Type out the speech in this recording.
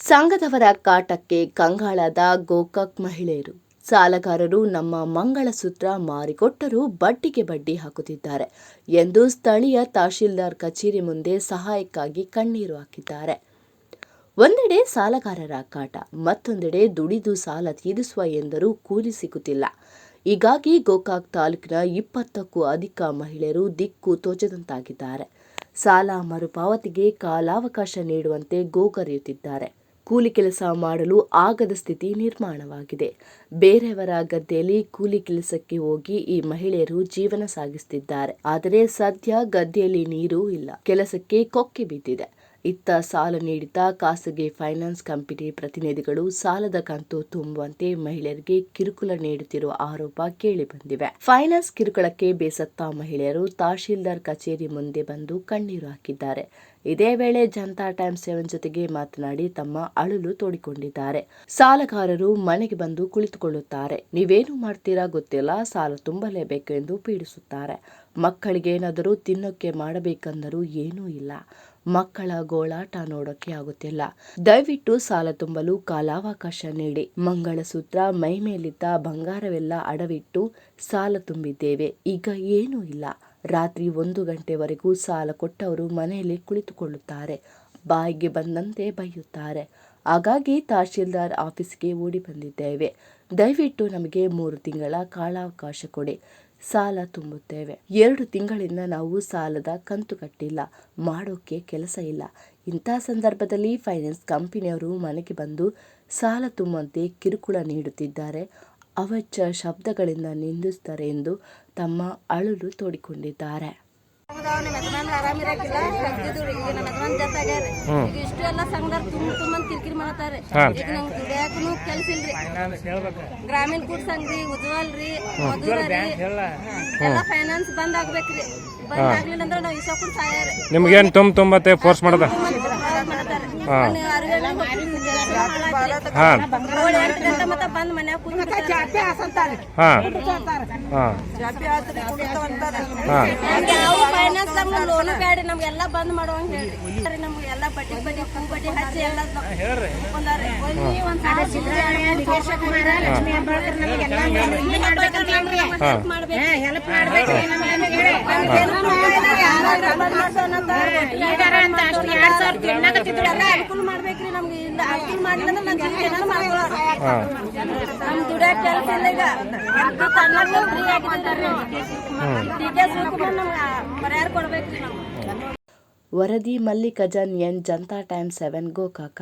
ಸಂಘದವರ ಕಾಟಕ್ಕೆ ಕಂಗಾಳದ ಗೋಕಾಕ್ ಮಹಿಳೆಯರು. ಸಾಲಗಾರರು ನಮ್ಮ ಮಂಗಳಸೂತ್ರ ಮಾರಿಕೊಟ್ಟರೂ ಬಡ್ಡಿಗೆ ಬಡ್ಡಿ ಹಾಕುತ್ತಿದ್ದಾರೆ ಎಂದು ಸ್ಥಳೀಯ ತಹಶೀಲ್ದಾರ್ ಕಚೇರಿ ಮುಂದೆ ಸಹಾಯಕ್ಕಾಗಿ ಕಣ್ಣೀರು ಹಾಕಿದ್ದಾರೆ. ಒಂದೆಡೆ ಸಾಲಗಾರರ ಕಾಟ, ಮತ್ತೊಂದೆಡೆ ದುಡಿದು ಸಾಲ ತೀರಿಸುವ ಎಂದರೂ ಕೂಲಿ ಸಿಗುತ್ತಿಲ್ಲ ಹೀಗಾಗಿ ಗೋಕಾಕ್ ತಾಲೂಕಿನ ಇಪ್ಪತ್ತಕ್ಕೂ ಅಧಿಕ ಮಹಿಳೆಯರು ದಿಕ್ಕು ತೋಚದಂತಾಗಿದ್ದಾರೆ. ಸಾಲ ಮರುಪಾವತಿಗೆ ಕಾಲಾವಕಾಶ ನೀಡುವಂತೆ ಗೋಗರೆಯುತ್ತಿದ್ದಾರೆ. ಕೂಲಿ ಕೆಲಸ ಮಾಡಲು ಆಗದ ಸ್ಥಿತಿ ನಿರ್ಮಾಣವಾಗಿದೆ. ಬೇರೆಯವರ ಗದ್ದೆಯಲ್ಲಿ ಕೂಲಿ ಕೆಲಸಕ್ಕೆ ಹೋಗಿ ಈ ಮಹಿಳೆಯರು ಜೀವನ ಸಾಗಿಸುತ್ತಿದ್ದಾರೆ ಆದರೆ ಸದ್ಯ ಗದ್ದೆಯಲ್ಲಿ ನೀರು ಇಲ್ಲ. ಕೆಲಸಕ್ಕೆ ಕೊಕ್ಕೆ ಬಿದ್ದಿದೆ ಇತ್ತ ಸಾಲ ನೀಡಿದ ಖಾಸಗಿ ಫೈನಾನ್ಸ್ ಕಂಪನಿ ಪ್ರತಿನಿಧಿಗಳು ಸಾಲದ ಕಂತು ತುಂಬುವಂತೆ ಮಹಿಳೆಯರಿಗೆ ಕಿರುಕುಳ ನೀಡುತ್ತಿರುವ ಆರೋಪ ಕೇಳಿಬಂದಿವೆ. ಫೈನಾನ್ಸ್ ಕಿರುಕುಳಕ್ಕೆ ಬೇಸತ್ತ ಮಹಿಳೆಯರು ತಹಶೀಲ್ದಾರ್ ಕಚೇರಿ ಮುಂದೆ ಬಂದು ಕಣ್ಣೀರು ಹಾಕಿದ್ದಾರೆ. ಇದೇ ವೇಳೆ ಜನತಾ ಟೈಮ್ಸ್ ಸೆವೆನ್ ಜೊತೆಗೆ ಮಾತನಾಡಿ ತಮ್ಮ ಅಳಲು ತೋಡಿಕೊಂಡಿದ್ದಾರೆ. ಸಾಲಗಾರರು ಮನೆಗೆ ಬಂದು ಕುಳಿತುಕೊಳ್ಳುತ್ತಾರೆ. ನೀವೇನು ಮಾಡ್ತೀರಾ ಗೊತ್ತಿಲ್ಲ. ಸಾಲ ತುಂಬಲೇಬೇಕು ಎಂದು ಪೀಡಿಸುತ್ತಾರೆ. ಮಕ್ಕಳಿಗೆ ಏನಾದರೂ ತಿನ್ನೋಕೆ ಮಾಡಬೇಕಂದರೂ ಏನೂ ಇಲ್ಲ. ಮಕ್ಕಳ ಗೋಳಾಟ ನೋಡೋಕೆ ಆಗುತ್ತಿಲ್ಲ. ದಯವಿಟ್ಟು ಸಾಲ ತುಂಬಲು ಕಾಲಾವಕಾಶ ನೀಡಿ. ಮಂಗಳಸೂತ್ರ, ಮೈ ಮೇಲಿದ್ದ ಬಂಗಾರವೆಲ್ಲ ಅಡವಿಟ್ಟು ಸಾಲ ತುಂಬಿದ್ದೇವೆ. ಈಗ ಏನೂ ಇಲ್ಲ. ರಾತ್ರಿ ಒಂದು ಗಂಟೆವರೆಗೂ ಸಾಲ ಕೊಟ್ಟವರು ಮನೆಯಲ್ಲಿ ಕುಳಿತುಕೊಳ್ಳುತ್ತಾರೆ. ಬಾಯಿಗೆ ಬಂದಂತೆ ಬೈಯುತ್ತಾರೆ. ಹಾಗಾಗಿ ತಹಶೀಲ್ದಾರ್ ಆಫೀಸ್ಗೆ ಓಡಿ ಬಂದಿದ್ದೇವೆ. ದಯವಿಟ್ಟು ನಮಗೆ ಮೂರು ತಿಂಗಳ ಕಾಲಾವಕಾಶ ಕೊಡಿ. ಸಾಲ ತುಂಬುತ್ತೇವೆ. ಎರಡು ತಿಂಗಳಿಂದ ನಾವು ಸಾಲದ ಕಂತು ಕಟ್ಟಿಲ್ಲ. ಮಾಡೋಕೆ ಕೆಲಸ ಇಲ್ಲ. ಇಂಥ ಸಂದರ್ಭದಲ್ಲಿ ಫೈನಾನ್ಸ್ ಕಂಪನಿಯವರು ಮನೆಗೆ ಬಂದು ಸಾಲ ತುಂಬುವಂತೆ ಕಿರುಕುಳ ನೀಡುತ್ತಿದ್ದಾರೆ. ಅವಚ್ಚ ಶಬ್ದಗಳಿಂದ ನಿಂದಿಸುತ್ತಾರೆ ಎಂದು ತಮ್ಮ ಅಳಲು ತೋಡಿಕೊಂಡಿದ್ದಾರೆ. ಹೌದಾ, ನಮ್ಮ ಯಜಮಾನ್ರು ಆರಾಮಿರಾಕಿಲ್ಲ ಕಲ್ತಿದ್ರು ಈಗ ನಮ್ಮ ಯಜಮಾನ್ ಜತ್ ಆಗ್ಯಾರ. ಈಗ ಇಷ್ಟು ಎಲ್ಲ ಸಂಘದಾರ ತುಂಬ ತುಂಬ ಕಿರಿಕಿರಿ ಮಾಡತಾರೆ ಈಗ ನಂಗೆ ದುಡಿಯಾಕನು ಕೆಲ್ಸ ಇಲ್ರಿ. ಗ್ರಾಮೀಣ ಕೂಡ್ ಸಂಘ ರೀ ಉಜ್ವಲ್ ರೀ ಮಧುರ ರೀ. ಎಲ್ಲ ಫೈನಾನ್ಸ್ ಬಂದ್ ಆಗ್ಬೇಕ್ರಿ. ಬಂದ್ ಆಗ್ಲಿಲ್ಲ ಅಂದ್ರೆ ನಾವು ಇಸ ಕೂಡ ಸಾಯಾರ ನಿಮ್ಗೇನು ತುಂಬ ತುಂಬತ್ತೆ ಫೋರ್ಸ್ ಮಾಡೋದ? ಹಾಂ. ಹಾಂ. ಹಾಂ. ಹಾಂ. ಹಾಂ. ಲೋನು ಬೇಡ ನಮ್ಗೆಲ್ಲ ಬಂದ್ ಮಾಡುವಂಗ ಹೇಳ್ರಿ. ನಮ್ಗೆ ಎಲ್ಲ ಬಡ್ಡಿ ಬಡ್ಡಿ ಹೂ ಬಡ್ಡಿ ಹಚ್ಚಿ ಎಲ್ಲ ಹೆಬ್ಬಾಳ್ಕರ್ ನಮ್ಗೆ ಅನುಕೂಲ ಮಾಡ್ಬೇಕ್ರಿ ನಮ್ಗೆ ಇಲ್ಲ ಅನುಕೂಲ ಮಾಡಿಲ್ಲ ಅಂದ್ರೆ ನನ್ ಜೀವ ಏನಾದ್ರು ಮಾಡ್ಕೊಳ್ಳೋರು. ನಮ್ ದುಡಿಯಾಕ ಕೆಲಸ ಇಲ್ಲ ಈಗ ಅದು ಕನ್ನಡ ಫ್ರೀ ಆಗಿದ್ದಾರೆ ಡಿ ಕೆ ಶಿವಕುಮಾರ್ ನಮ್ಗೆ ಪರಿಹಾರ ಕೊಡ್ಬೇಕ್ರಿ ನಾವು ವರದಿ Mallikarjun N Janata time seven Gokak